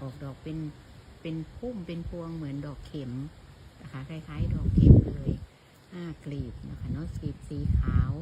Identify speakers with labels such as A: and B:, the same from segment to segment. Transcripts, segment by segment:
A: ออกดอกเป็นเป็นพุ่มเป็นพวงเหมือนดอกเข็มนะคะคล้ายๆ ดอกเข็มเลยห้ากลีบนะคะเนาะกลีบสีขาว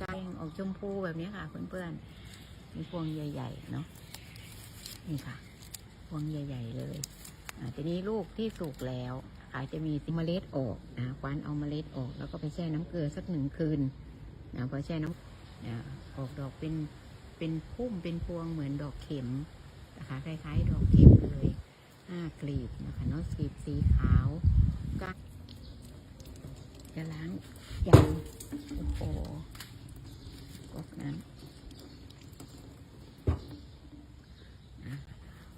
A: กลางออกชมพูแบบนี้ค่ะเพื่อนๆมีพวงใหญ่ๆเนาะนี่ค่ะ พวงใหญ่ ๆ เลยอ่าทีนี้ลูกที่สุกแล้วอาจจะมีเมล็ดออกนะคว้านเอาเมล็ดออก แล้วก็ไปแช่น้ำเกลือสักหนึ่งคืนนะพอแช่น้ำนะออกดอกเป็นเป็นพุ่มเป็นพวงเหมือนดอกเข็ม นะคะคล้ายๆดอกเข็มเลยห้ากลีบนะคะเนาะกลีบสีขาวก็จะล้างยังโอ้โหกอกนั้น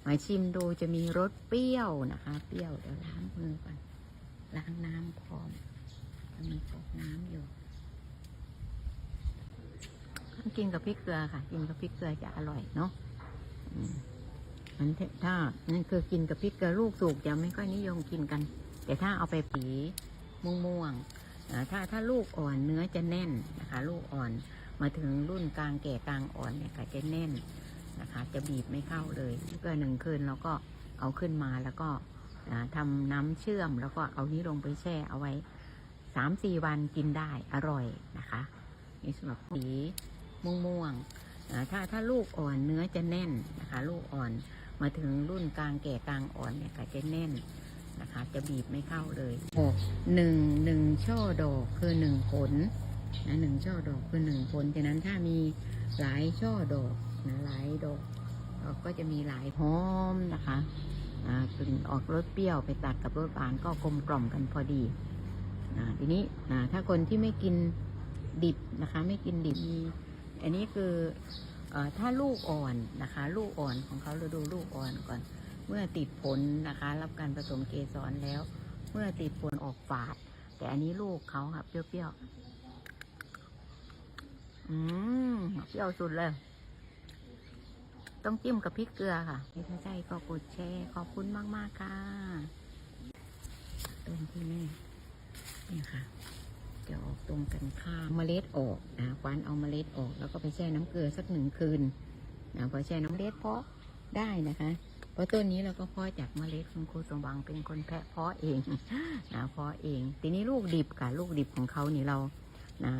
A: มาชิมดูจะมีรสเปรี้ยวนะคะ เปรี้ยวเดี๋ยวล้างมือก่อนล้างน้ำพร้อมมันมีฟอกน้ำอยู่กินกับพริกเกลือค่ะ กินกับพริกเกลือจะอร่อยเนาะ อันถ้านั่นคือกินกับพริกเกลือลูกสุกจะไม่ค่อยนิยมกินกัน แต่ถ้าเอาไปปีม่วงม่วงถ้าถ้าลูกอ่อนเนื้อจะแน่นนะคะ ลูกอ่อนมาถึงรุ่นกลางแก่กลางอ่อนเนี่ยค่ะจะแน่นนะคะ จะบีบไม่เข้าเลยเกินหนึ่งคืนเราก็เอาขึ้นมาแล้วก็อ่าทำน้ำเชื่อมแล้วก็เอานี้ลงไปแช่เอาไว้สามสี่วันกินได้อร่อยนะคะนี่สำหรับสีม่วงม่วงถ้าถ้าลูกอ่อนเนื้อจะแน่นนะคะ ลูกอ่อน มาถึงรุ่นกลางแก่กลางอ่อนเนี่ยค่ะจะแน่นนะคะ จะบีบไม่เข้าเลยโอ้หนึ่งหนึ่งช่อดอกคือหนึ่งผลนะหนึ่งช่อดอกคือหนึ่งผลฉะนั้นถ้ามีหลายช่อดอกนะหลายดอกเราก็จะมีหลายหอมนะคะอ่ากลิ่นออกรสเปรี้ยวไปตัดกับรสหวานก็กลมกล่อมกันพอดีอ่าทีนี้อ่าถ้าคนที่ไม่กินดิบนะคะ ไม่กินดิบมีอันนี้คืออา ถ้าลูกอ่อนนะคะ ลูกอ่อนของเขาเราดูลูกอ่อนก่อน เมื่อติดผลนะคะ รับการผสมเกสรแล้ว เมื่อติดผลออกฝาด แต่อันนี้ลูกเขาค่ะเปรี้ยวๆอืมเปรี้ยวสุดเลย ต้องจิ้มกับพริกเกลือค่ะถ้าใช่ก็กดแชร์ขอบคุณมากมาก ๆ ค่ะตรงที่นี่นี่ค่ะ จะออกตรงกันข้ามเมล็ดออกนะคว้านเอาเมล็ดออก แล้วก็ไปแช่น้ำเกลือสักหนึ่งคืนนะพอแช่น้ำเมล็ดเพาะได้นะคะเพราะต้นนี้เราก็เพาะจากเมล็ดคุณครูสมบังเป็นคนแพะเพาะเองนะเพาะเอง ทีนี้ลูกดิบค่ะลูกดิบของเขานี่เรานะ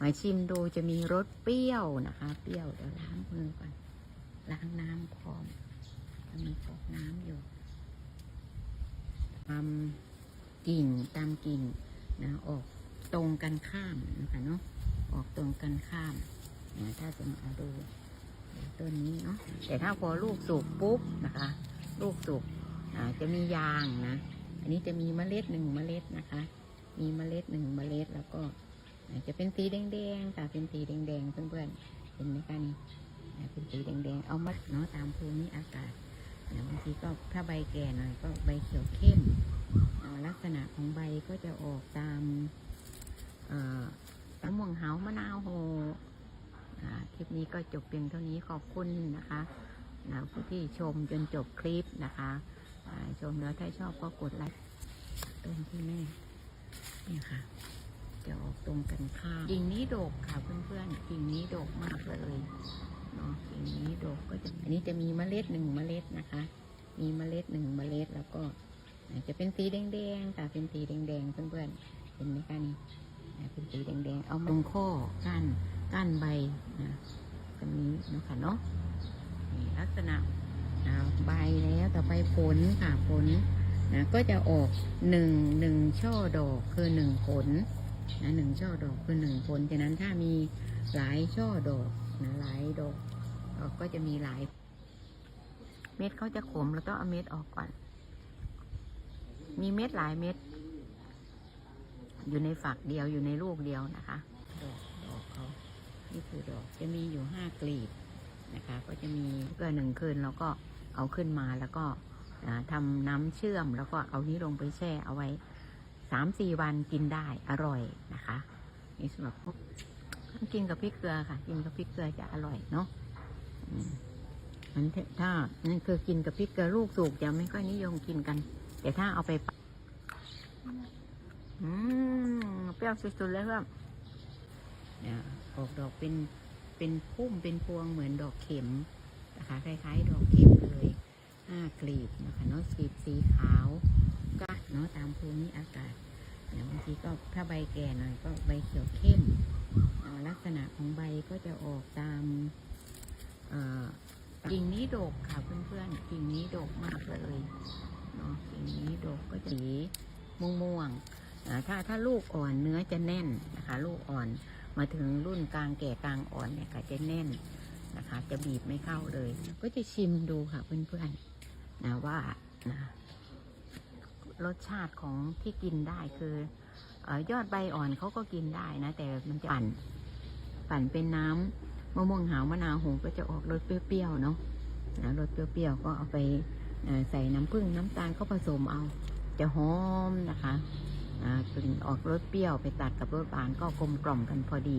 A: มาชิมดูจะมีรสเปรี้ยวนะคะ เปรี้ยวเดี๋ยวล้างมือก่อนล้างน้ำพร้อมมันมีฟอกน้ำอยู่ตามกิ่งตามกิ่งนะออก ตรงกันข้ามนะคะเนาะออกตรงกันข้ามนะถ้าจะมาดูต้นนี้เนาะแต่ถ้าพอลูกสุกปุ๊บนะคะ ลูกสุกจะมียางนะ อันนี้จะมีเมล็ดหนึ่งเมล็ดนะคะ มีเมล็ดหนึ่งเมล็ดแล้วก็จะเป็นสีแดงๆค่ะเป็นสีแดงๆเพื่อนๆเห็นไหมคะนี่เป็นสีแดงๆเอามาเนาะตามภูมิอากาศบางทีก็ถ้าใบแก่หน่อยก็ใบเขียวเข้มลักษณะของใบก็จะออกตาม เอ่อตามม่วงหาวมะนาวโหคลิปนี้ก็จบเพียงเท่านี้ขอบคุณนะคะนะผู้ที่ชมจนจบคลิปนะคะชมแล้วถ้าชอบก็กดไลค์ต้นที่นี่นี่ค่ะจะออกตรงกันข้ามกิ่งนี้ดกค่ะเพื่อนๆกิ่งนี้ดกมากเลยเนาะอย่งนี้ดกก็จะอันนี้จะมีเมล็ดหนึ่งเมล็ดนะคะ มีเมล็ดหนึ่งเมล็ดแล้วก็จะเป็นสีแดงๆค่ะเป็นสีแดงๆเพื่อนๆเห็นไหมคะนี่ เป็นสีแดงๆ เอามาตรงข้อก้านก้านใบนะตรงนี้เนาะค่ะเนาะนี่ลักษณะใบแล้วต่อไปผลค่ะผลนะก็จะออกหนึ่งหนึ่งช่อดอกคือหนึ่งผลนะหนึ่งช่อดอกคือหนึ่งผลฉะนั้นถ้ามีหลายช่อดอกนะหลายดอกดอกก็จะมีหลาย เม็ดเขาจะขมเราต้องเอาเม็ดออกก่อน มีเม็ดหลายเม็ด อยู่ในฝักเดียวอยู่ในลูกเดียวนะคะ ดอกดอกเขานี่คือดอกจะมีอยู่ห้ากลีบนะคะ ก็จะมีเกินหนึ่งคืนเราก็เอาขึ้นมาแล้วก็อ่าทำน้ำเชื่อมแล้วก็เอานี้ลงไปแช่เอาไว้สามสี่วันกินได้อร่อยนะคะนี่สำหรับพวกกินกับพริกเกลือค่ะ กินกับพริกเกลือจะอร่อยเนาะอืมมันถ้านั่นคือกินกับพริกเกลือลูกสุกจะไม่ค่อยนิยมกินกัน แต่ถ้าเอาไปปั่นอืม เปรี้ยวสุดๆเลยเพื่อนเนี่ยออกดอกเป็นเป็นพุ่มเป็นพวงเหมือนดอกเข็มนะคะคล้ายๆ ดอกเข็มเลยห้ากลีบนะคะเนาะกลีบสีขาวก็เนาะตามภูมิอากาศนะบางทีก็ถ้าใบแก่หน่อยก็ใบเขียวเข้มลักษณะของใบก็จะออกตามกิ่งนี้ดกค่ะเพื่อนๆกิ่งนี้ดกมากเลยเนาะกิ่งนี้ดกก็สีม่วงๆ ถ้าถ้าลูกอ่อนเนื้อจะแน่นนะคะ ลูกอ่อนมาถึงรุ่นกลางแก่กลางอ่อนเนี่ยก็จะแน่นนะคะ จะบีบไม่เข้าเลย ก็จะชิมดูค่ะเพื่อนๆนะว่านะรสชาติของที่กินได้คืออยอดใบอ่อนเขาก็กินได้นะ แต่มันจะปั่นปั่นเป็นน้ำมะม่วงหาวมะนาวโหก็จะออกรสเปรี้ยวๆเนาะนะรสเปรี้ยวๆก็เอาไปใส่น้ำผึ้งน้ำตาลก็ผสมเอา จะหอมนะคะ กลิ่นออกรสเปรี้ยวไปตัดกับรสหวานก็กลมกล่อมกันพอดี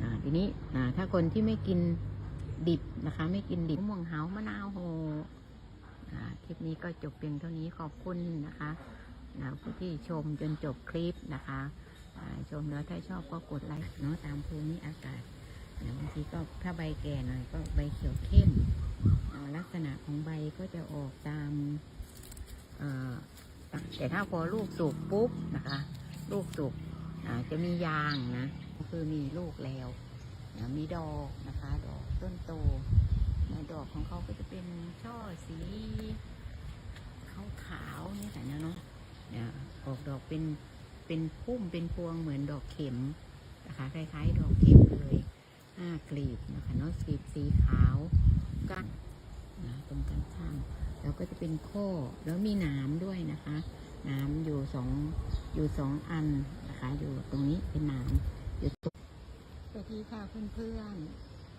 A: อ่าทีนี้อ่าถ้าคนที่ไม่กินดิบนะคะ ไม่กินดิบม่วงเหามะนาวโหอ่าคลิปนี้ก็จบเพียงเท่านี้ขอบคุณนะคะผู้ที่ชมจนจบคลิปนะคะชมแล้วถ้าชอบก็กดไลค์เนาะตามภูมิอากาศบางทีก็ถ้าใบแก่หน่อยก็ใบเขียวเข้มลักษณะของใบก็จะออกตามอ่อ แต่ถ้าพอลูกสุกปุ๊บนะคะ ลูกสุกจะมียางนะก็คือมีลูกแล้วนะมีดอกนะคะ ดอกต้นโตนะดอกของเขาก็จะเป็นช่อสีขาวขาวๆนี่แหละเนาะเนี่ยออกดอกเป็นเป็นพุ่มเป็นพวงเหมือนดอกเข็มนะคะคล้ายๆ ดอกเข็มเลยห้ากลีบนะคะเนาะกลีบสีขาวก้านนะตรงกันข้าม แล้วก็จะเป็นข้อแล้วมีหนามด้วยนะคะหนามอยู่สองอยู่สองอันนะคะ อยู่ตรงนี้เป็นหนามอยู่ตรงสวัสดีค่ะเพื่อน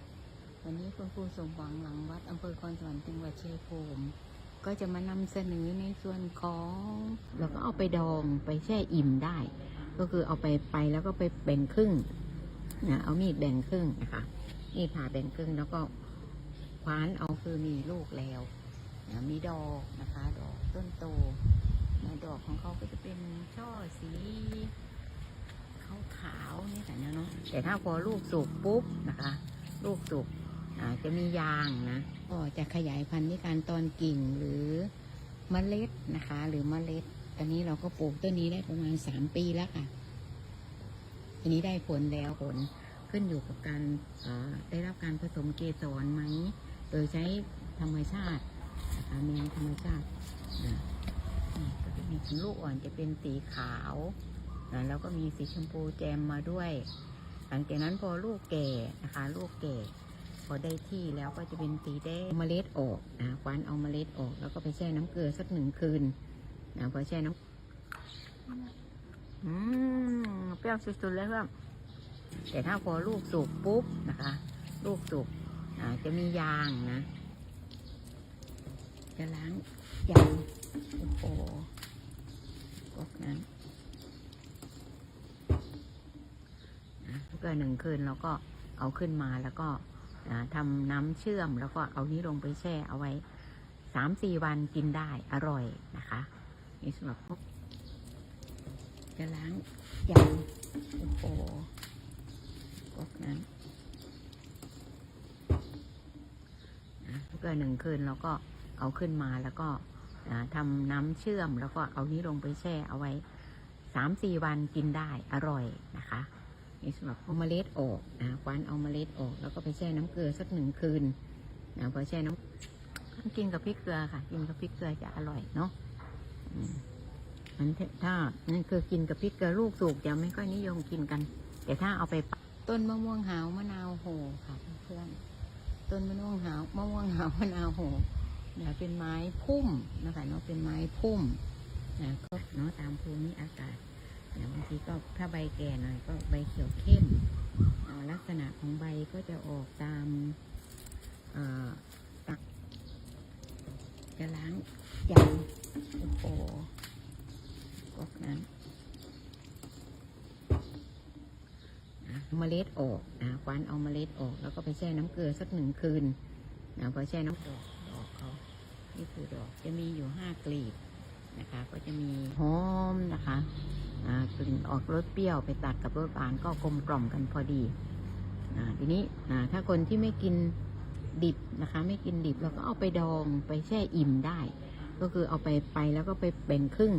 A: ๆวันนี้คุณครูสมหวังหลังวัดอำเภอคอนสวรรค์จังหวัดเชัยงภูมิก็จะมานำเสนอในส่วนของเราก็เอาไปดองไปแช่อิ่มได้ ก็คือเอาไปไปแล้วก็ไปแบ่งครึ่งนะเอามีดแบ่งครึ่งนะคะมีดผ่าแบ่งครึ่งแล้วก็คว้านเอาคือมีลูกแล้ว นะมีดอกนะคะ ดอกต้นโตนะดอกของเขาก็จะเป็นช่อสีขาวขาวๆนี่แหละเนาะแต่ถ้าพอลูกสุกปุ๊บนะคะ ลูกสุกจะมียางนะก็จะขยายพันธุ์ด้วยการตอนกิ่งหรือเมล็ดนะคะ หรือเมล็ด ตอนนี้เราก็ปลูกต้นนี้ได้ประมาณสามปีแล้วค่ะทีนี้ได้ผลแล้วผลขึ้นอยู่กับการได้รับการผสมเกสรไหม โดยใช้ธรรมชาติ นะคะแมวธรรมชาตินะนี่ก็จะมีลูกอ่อนจะเป็นสีขาวแล้วก็มีสีชมพูแจมมาด้วย หลังจากนั้นพอลูกแก่นะคะ ลูกแก่ พอได้ที่แล้วก็จะเป็นสีแดงเอาเมล็ดออกนะคว้านเอาเมล็ดออก แล้วก็ไปแช่น้ำเกลือสักหนึ่งคืนนะพอแช่น้ำอืมเปรี้ยวสุดๆเลยครับแต่ถ้าพอลูกสุกปุ๊บนะคะ ลูกสุกอ่าจะมียางนะ จะล้างยางโอ้โหกอกนั้นเกลือหนึ่งคืนเราก็เอาขึ้นมาแล้วก็ทำน้ำเชื่อมแล้วก็เอานี้ลงไปแช่เอาไว้สามสี่วันกินได้อร่อยนะคะนี่สำหรับพวกจะล้างยางโอ้โหพวกนั้นเกลือหนึ่งคืนเราก็ เอาขึ้นมาแล้วก็อ่าทำน้ำเชื่อมแล้วก็เอานี้ลงไปแช่เอาไว้สามสี่วันกินได้อร่อยนะคะนี่สำหรับเอาเมล็ดออกนะคว้านเอาเมล็ดออก แล้วก็ไปแช่น้ำเกลือสักหนึ่งคืนนะพอแช่น้ำกินกับพริกเกลือค่ะ กินกับพริกเกลือจะอร่อยเนาะมันถ้านั่นคือกินกับพริกเกลือลูกสุกจะไม่ค่อยนิยมกินกัน แต่ถ้าเอาไปต้นมะม่วงหาวมะนาวโหค่ะเพื่อนต้นมะม่วงหาวมะม่วงหาวมะนาวโห นี่ยเป็นไม้พุ่มนะคะเนาะเป็นไม้พุ่มนะก็เนาะตามภูมิอากาศเนี่ยบางทีก็ถ้าใบแก่หน่อยก็ใบเขียวเข้มลักษณะของใบก็จะออกตามตักจะล้างยางโอ้โหกอกนั้นเมล็ดออกนะคว้านเอาเมล็ดออก แล้วก็ไปแช่น้ำเกลือสักหนึ่งคืนนะพอแช่น้ำดอกดอ นี่คือดอกจะมีอยู่ห้ากลีบนะคะ ก็จะมีหอมนะคะกลิ่นออกรสเปรี้ยวไปตัดกับรสหวานก็กลมกล่อมกันพอดีอทีนี้ถ้าคนที่ไม่กินดิบนะคะ ไม่กินดิบเราก็เอาไปดองไปแช่อิ่มได้ ก็คือเอาไปไปแล้วก็ไปแบ่งครึ่ง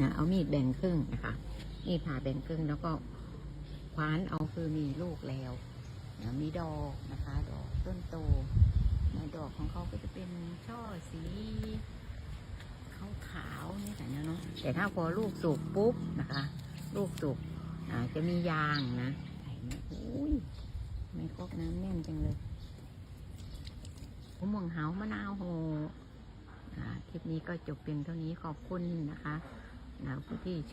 A: นะเอามีดแบ่งครึ่งนะคะมีดผ่าแบ่งครึ่งแล้วก็คว้านเอาคือมีลูกแล้วนะมีดอกนะคะ ดอกต้นโต ดอกของเขาก็จะเป็นช่อสีขาวๆนี่แต่เนาะแต่ถ้าพอลูกสุกปุ๊บนะคะ ลูกสุกจะมียางนะอุ้ยไม่ครบน้ำแน่นจังเลยผมมวงหามะนาวโหคลิปนี้ก็จบเพียงเท่านี้ขอบคุณนะคะนะผู้ที่ชม